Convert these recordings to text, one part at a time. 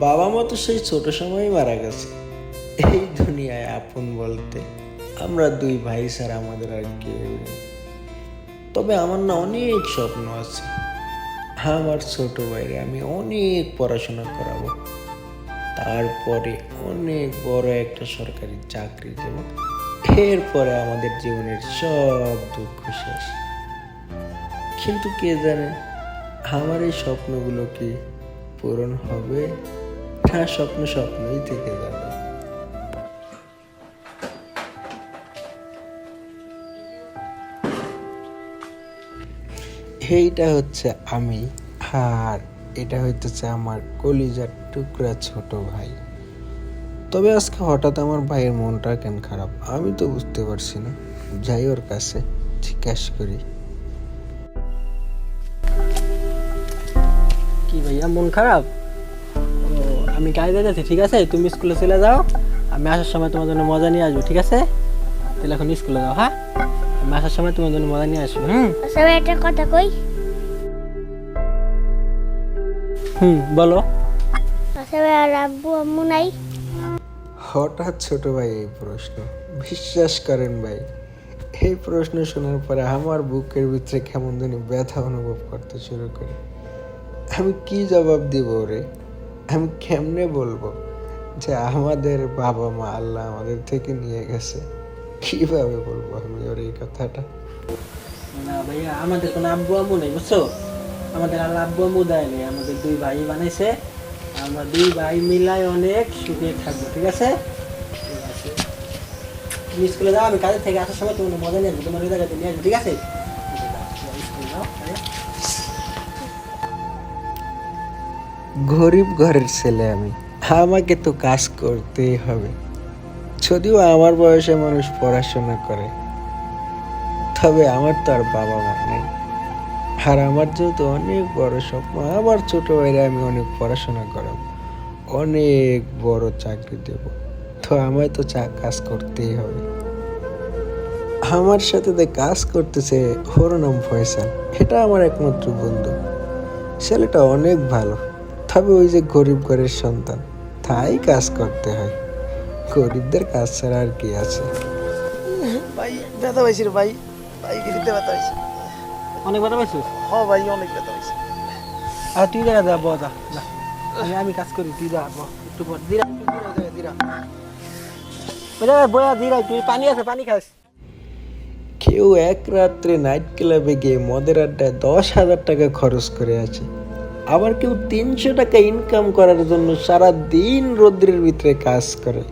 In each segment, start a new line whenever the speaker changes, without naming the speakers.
বাবা মা তো সেই ছোট সময়ই মারা গেছে। এই দুনিয়ায় আপন বলতে আমরা দুই ভাই ছাড়া আমাদের আর কেউ তবে আমার না অনেক স্বপ্ন আছে। আমার ছোট ভাইরে আমি অনেক পড়াশোনা করাবো। তারপরে অনেক বড় একটা সরকারি চাকরি দেব। এরপরে আমাদের জীবনের সব দুঃখ শেষ। কিন্তু কে জানে আমার এই স্বপ্নগুলো কি পূরণ হবে? না স্বপ্ন, স্বপ্নই থেকে যাবে। এইটা হচ্ছে আমি আর এটা হইতেছে আমার কলিজার টুকরা ছোট ভাই। তবে আজকে হঠাৎ আমার ভাইয়ের মনটা কেন খারাপ? আমি তো বুঝতে পারছি না। যাই ওর কাছে জিজ্ঞাসা করি।
কি ভাইয়া, মন খারাপ? আমি কাজে যাচ্ছি ঠিক আছে? তুমি স্কুলে চলে যাও আমি আসার সময় তোমার জন্য মজা নিয়ে আসব ঠিক আছে? তাহলে এখন স্কুলে যাও হ্যাঁ? আমি আসার সময় তোমার জন্য মজা নিয়ে আসব হুম?
সবাই একটা কথা কই?
হুম বলো।
সবাই আর আব্বু আম্মু নাই?
হঠাৎ ছোট ভাই এই প্রশ্ন। বিশ্বাস করেন ভাই এই প্রশ্ন শোনার পরে আমার বুকের ভিতরে কেমন জানি ব্যথা অনুভব করতে শুরু করি। আমি কি জবাব দিব রে আমি কেমনে বলব যে আমাদের বাবা মা আল্লাহ আমাদের থেকে নিয়ে গেছে? কীভাবে বলব আমি ওর এই কথাটা?
না ভাইয়া আমাদের কোনো আব্বু আম্মু নেই বুঝছ? আমাদের আল্লাহ আব্বু আম্মু দেয়নি আমাদের দুই ভাই বানাইছে। আমরা দুই ভাই মিলাই অনেক সুখে থাকব ঠিক আছে? তুমি স্কুলে যাও আমি কাজের থেকে আসার সময় তোমার মজা নিয়ে আসব তোমার ওই জায়গাতে নিয়ে আসব ঠিক আছে? স্কুলে যাও,
গরিব ঘরের ছেলে আমি। আমাকে তো কাজ করতেই হবে। যদিও আমার বয়সে মানুষ পড়াশোনা করে, তবে আমার তো আর বাবা মা নেই। আর আমার যেহেতু অনেক বড় স্বপ্ন আমার ছোট ভাইরা আমি অনেক পড়াশোনা করাবো, অনেক বড় চাকরি দেব। তো আমায় তো চা, কাজ করতেই হবে। আমার সাথে যে কাজ করতেছে, ওর নাম ফয়সাল। এটা আমার একমাত্র বন্ধু। ছেলেটা অনেক ভালো। তবে ওই যে গরিব ঘরের সন্তান তাই কাজ করতে হয়। গরিবদের কাজ ছাড়া আর কি আছে?
ভাই ব্যথা পাইছি রে ভাই। ভাই গিরিতে ব্যথা পাইছি।
অনেক কথা পাইছো?
হ ভাই অনেক ব্যথা পাইছি।
আর তুই দেখা যা বজা যা আমি আমি কাজ করি তুই যা ব একটু পর দিরা
দিরা দিরা
বয়া দিরা তুই পানি আছে পানি খাস।
কেউ এক রাত্রে নাইট ক্লাবে গিয়ে মদের আড্ডায় দশ হাজার টাকা খরচ করে আছে। আবার কেউ তিনশো টাকা ইনকাম করার জন্য সারা দিন রৌদ্রের ভিতরে কাজ করে।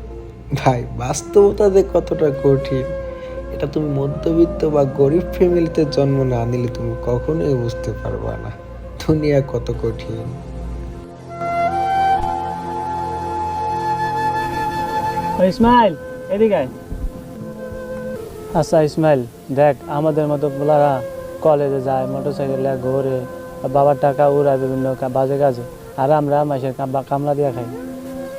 ভাই বাস্তবতা যে কতটা কঠিন এটা তুমি মধ্যবিত্ত বা গরিব ফ্যামিলিতে জন্ম না নিলে তুমি কখনোই বুঝতে পারবা না। দুনিয়া কত কঠিন।
ইসমাইল এদিকে আচ্ছা ইসমাইল দেখ আমাদের মতো পোলারা কলেজে যায় মোটর সাইকেলে ঘোরে বাবার টাকা উড়ায় বিভিন্ন বাজে কাজে। আর আমরা মাসের কামলা দিয়ে খাই।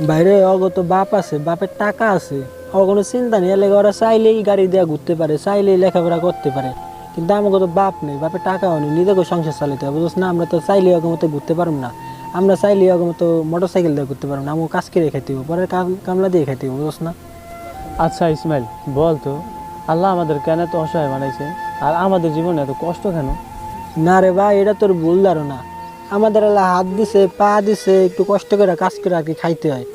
বাইরে অগত বাপ আছে বাপের টাকা আছে। ও কোনো চিন্তা নেই এলাকা ওরা চাইলেই গাড়ি দেওয়া ঘুরতে পারে চাইলেই লেখাপড়া করতে পারে। কিন্তু আমার তো বাপ নেই বাপের টাকাও নেই নিজেকে সংসার চালাতে হবে। বুঝছ না আমরা তো চাইলে ওকে মতো ঘুরতে পারব না। আমরা চাইলে ওকে মতো মোটর সাইকেল দিয়ে ঘুরতে পারব না আমাকে কাজ করে খাইতে হবে পরে কাম- কামলা দিয়ে খাইতে হবে বুঝছ না?
আচ্ছা ইসমাইল বল তো আল্লাহ আমাদের কেন এত অসহায় বানাইছে? আর আমাদের জীবনে এত কষ্ট কেন?
না রে ভাই, এটা তোর ভুল ধারণা। আমাদের এলা হাত দিছে, পা দিছে, একটু কষ্ট করে কাজ করে আর কি খাইতে হয়।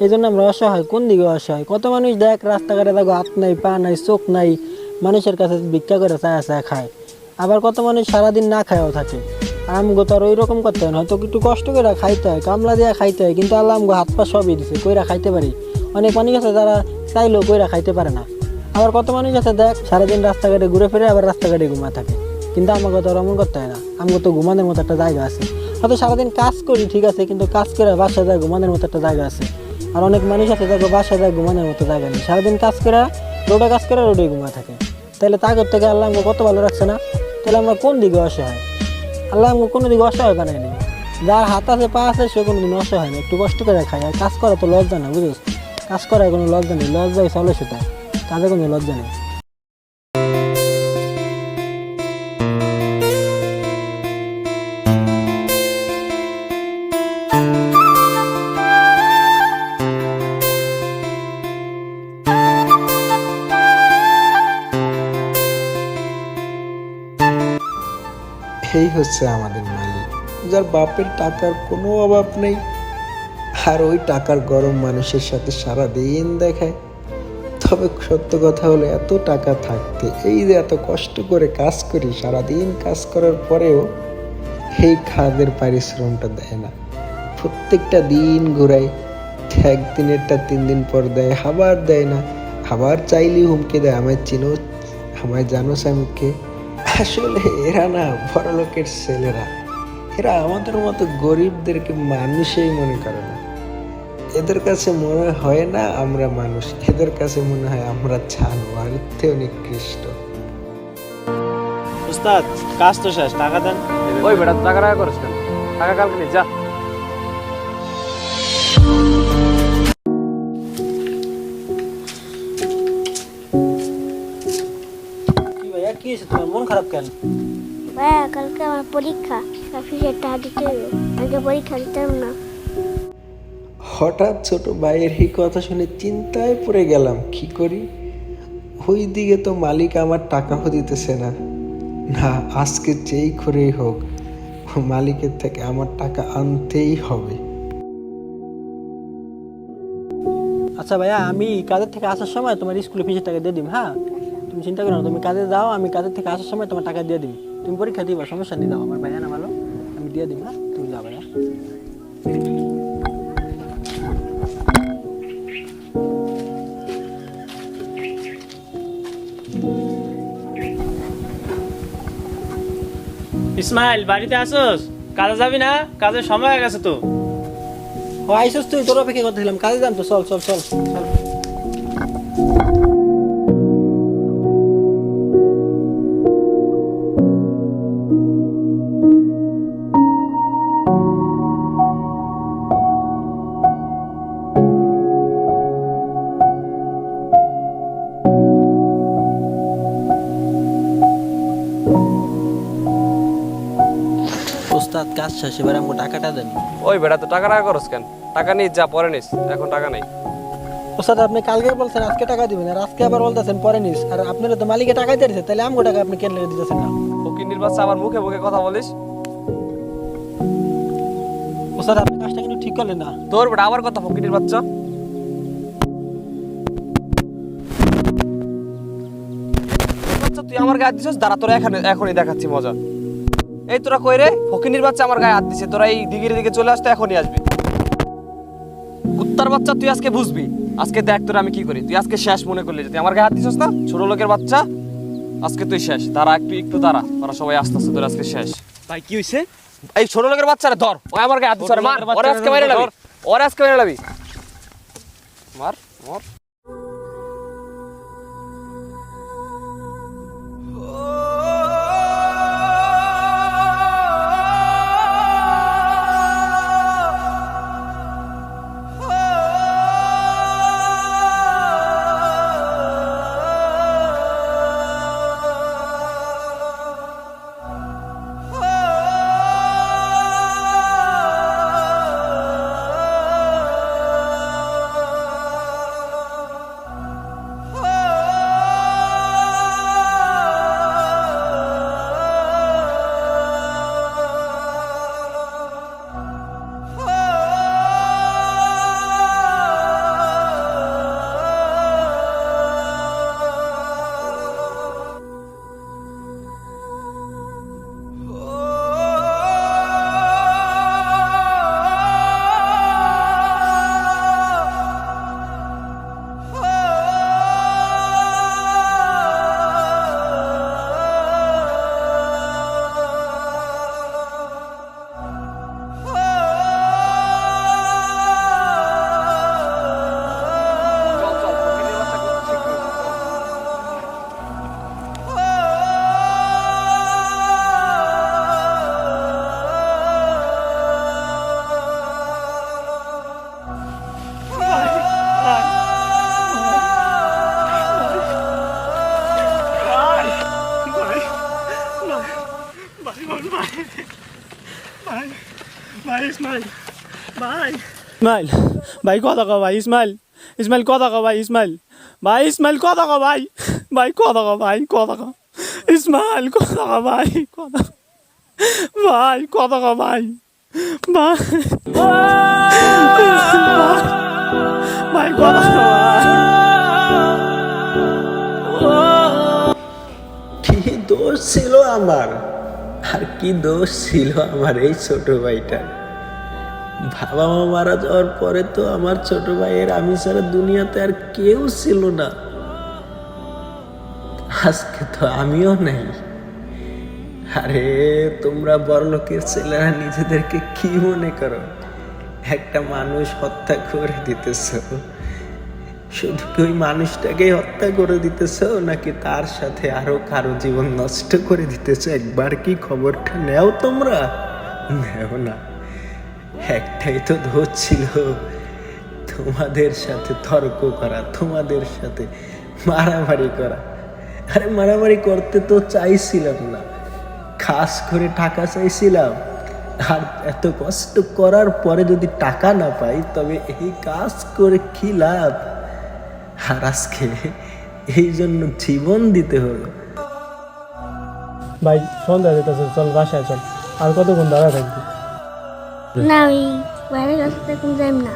এই জন্য আমরা অসহায়, কোন দিকে অসহায়? কত মানুষ দেখ, রাস্তাঘাটে দেখো, হাত নাই, পা নাই, চোখ নাই, মানুষের কাছে ভিক্ষা করে চায়া চায়া খায়। আবার কত মানুষ সারাদিন না খায়ও থাকে। আমগো তো আর ওই রকম করতে হয় হয়তো একটু কষ্ট করে খাইতে হয়, কামলা দিয়ে খাইতে হয়, কিন্তু আল্লাহ আমগো হাত পা সবই দিছে, কইরা খাইতে পারি। অনেক মানুষ আছে যারা চাইলেও কইরা খাইতে পারে না। আবার কত মানুষ আছে দেখ, সারাদিন রাস্তাঘাটে ঘুরে ফিরে আবার রাস্তাঘাটে ঘুমা থাকে। কিন্তু আমাকে তো এমন করতে হয় না। আমাকে তো ঘুমানোর মতো একটা জায়গা আছে। হয়তো সারাদিন কাজ করি, ঠিক আছে, কিন্তু কাজ করে বাসায় যায়, ঘুমানোর মতো একটা জায়গা আছে। আর অনেক মানুষ আছে দেখো বাসায় যায়, ঘুমানোর মতো জায়গা নেই। সারাদিন কাজ করে, রোডে কাজ করে, রোডে ঘুমা থাকে। তাহলে তাগর থেকে আল্লাহ আমাকে কত ভালো রাখছে না? তাহলে আমরা কোন দিকে অসহায়? আল্লাহ আমাকে কোনো দিকে অসহায় বানায়নি যার হাত আছে, পা আছে, সে কোনো দিন অসহায় না। একটু কষ্ট করে খায়। আর কাজ করা তো লজ্জা না বুঝিস কাজ করার কোনো লজ্জা নেই। লজ্জায় চলে সেটা কাজে কোনো লজ্জা নেই।
সেই হচ্ছে আমাদের মালিক, যার বাপের টাকার কোনো অভাব নেই। আর ওই টাকার গরম মানুষের সাথে সারা দিন দেখায়। তবে সত্য কথা হলো, এত টাকা থাকতে, এই যে এত কষ্ট করে কাজ করি, সারাদিন কাজ করার পরেও এই খাদের পারিশ্রমটা দেয় না। প্রত্যেকটা দিন ঘুরায় একদিনেরটা তিন দিন পর দেয়, আবার দেয় না। আবার চাইলেই হুমকি দেয়, আমায় চিনো, আমায় জানোস আমি কে আসলে এরা না বড় লোকের ছেলেরা। এরা আমাদের মতো গরিবদেরকে মানুষই মনে করে না। এদের কাছে মনে হয় না আমরা মানুষ এদের কাছে মনে হয় আমরা জানোয়ার থেকে নিকৃষ্ট।
উস্তাদ কাজ তো শেষ টাকা দেন।
ওই বেটা টাকা টাকা করিস কেন? টাকা কালকে যা।
কি হয়েছে? তোমার মন খারাপ কেন?
ভাইয়া কালকে আমার পরীক্ষা। অফিসের টাকা দিতে হবে। আগে পরীক্ষা দিতাম না।
হঠাৎ ছোট ভাইয়ের এই কথা শুনে চিন্তায় পড়ে গেলাম কি করি? ওই দিকে তো মালিক আমার টাকাও দিতেছে না। না আজকে যেই করেই হোক মালিকের থেকে আমার টাকা আনতেই হবে।
আচ্ছা ভাইয়া আমি কাজের থেকে আসার সময় তোমার স্কুলে ফিসের টাকা দিয়ে দিম হ্যাঁ? তুমি চিন্তা করো না তুমি কাজে যাও আমি কাজের থেকে আসার সময় তোমার টাকা দিয়ে দিই তুমি পরীক্ষা দিবা সমস্যা নেই দাও আমার ভাইয়া না ভালো আমি দিয়ে দিম হ্যাঁ তুমি যাও ভাইয়া।
ইসমাইল বাড়িতে আসোস? কাজে যাবি না? কাজের সময় হয়ে গেছে তো।
ও আইসস তুই তোর অপেক্ষা করতেছিলাম কাজে যাম তো চল চল চল চল। ওস্তাদ কাজ শেষ এবার আমাকে টাকাটা দেন।
ওই বেটা তো টাকা টাকা কেন? টাকা নিস যা পরে নিস এখন টাকা নেই।
ওস্তাদ আপনি কালকে বলছেন আজকে টাকা দিবেন আর আজকে আবার বলতেছেন পরে নিস আর আপনারা তো মালিকে টাকা দিয়েছে তাহলে আমগো টাকা আপনি কেন লেগে দিতেছেন না?
ফকির বাচ্চা আবার মুখে মুখে কথা বলিস?
ওস্তাদ আপনি কাজটা কিন্তু ঠিক করলেন না।
তোর বেটা আবার কথা বাচ্চা? বাচ্চা, তুই আমার গায়ে দিছিস? দাঁড়া তোরা এখানে এখনই দেখাচ্ছি মজা। এই তোরা কই রে? ফকিনির বাচ্চা আমার গায়ে হাত দিছে। তোরা এই দিঘির দিকে চলে আসতে এখনই আসবি। কুত্তার বাচ্চা তুই আজকে বুঝবি। আজকে দেখ তোরা আমি কি করি। তুই আজকে শেষ মনে করলি তুই আমার গায়ে হাত দিছিস না? ছোট লোকের বাচ্চা আজকে তুই শেষ। তারা একটু একটু দাঁড়া। ওরা সবাই আস্তে আস্তে তোর আজকে শেষ।
ভাই কি হয়েছে
এই ছোট লোকের বাচ্চারা ধর। ও আমার গায়ে হাত দিছে। মার ওরে আজকে মেরে। লাবি। ওরে আজকে মেরে লাবি। মার মার।
ভাই ইসমাইল। ভাই। ইসমাইল ভাই কথা কও ভাই ইসমাইল। ইসমাইল কথা ভাই ইসমাইল। ভাই ইসমাইল কথা ভাই। ভাই কথা ভাই কথা কও। ইসমাইল কথা ভাই কথা ভাই কত কো ভাই। ভাই। ভাই কত কো ভাই।
কি দোষ ছিল আমার? আর কি দোষ ছিল আমার এই ছোট ভাইটার? বাবা মা মারা যাওয়ার পরে তো আমার ছোট ভাইয়ের আমি ছাড়া দুনিয়াতে আর কেউ ছিল না। আজকে তো আমিও নাই। আরে, তোমরা বড়লোকের ছেলেরা নিজেদেরকে কি মনে করো? একটা মানুষ হত্যা করে দিতেছ। শুধু কি ওই মানুষটাকেই হত্যা করে দিতেছ, নাকি তার সাথে আরও কারও জীবন নষ্ট করে দিতেছ? একবার কি খবরটা নেও তোমরা? নেও না। একটাই তো দোষ ছিল। তোমাদের সাথে তর্ক করা, তোমাদের সাথে মারামারি করা। আরে মারামারি করতে তো চাইছিলাম না। খাস করে টাকা চাইছিলাম। আর এত কষ্ট করার পরে যদি টাকা না পাই, তবে এই কাজ করে কি লাভ? আর আজকে এই জন্য জীবন দিতে হলো
ভাই সন্ধ্যা যেতেছে চল বাসায় চল। আর কতক্ষণ দাঁড়া থাকবি?
না আমি বাইরে কাছে তখন যাই না।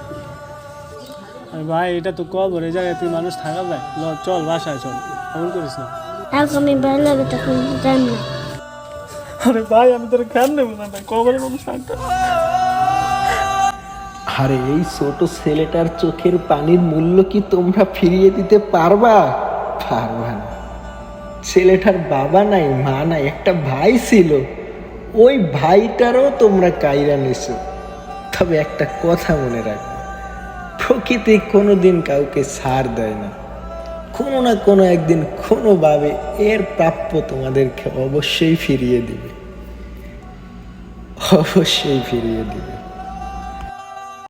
আরে ভাই এটা তো কবর এই জায়গায় তুই মানুষ থাকা যায়। ল চল বাসায় চল। এমন করিস না।
এখন আমি বাইরে লাগে তখন যাই না।
আরে ভাই আমি তোর কেন নেব না ভাই? কবরে মানুষ থাকতে
আরে, এই ছোট ছেলেটার চোখের পানির মূল্য কি তোমরা ফিরিয়ে দিতে পারবা? পারবা না। ছেলেটার বাবা নাই, মা নাই, একটা ভাই ছিল। ওই ভাইটারও তোমরা কাইরা নিছো। তবে একটা কথা মনে রাখো, প্রকৃতি কোনোদিন কাউকে ছাড় দেয় না। কোনো না কোনো একদিন কোনোভাবে এর প্রাপ্য তোমাদেরকে অবশ্যই ফিরিয়ে দিবে। অবশ্যই ফিরিয়ে দিবে।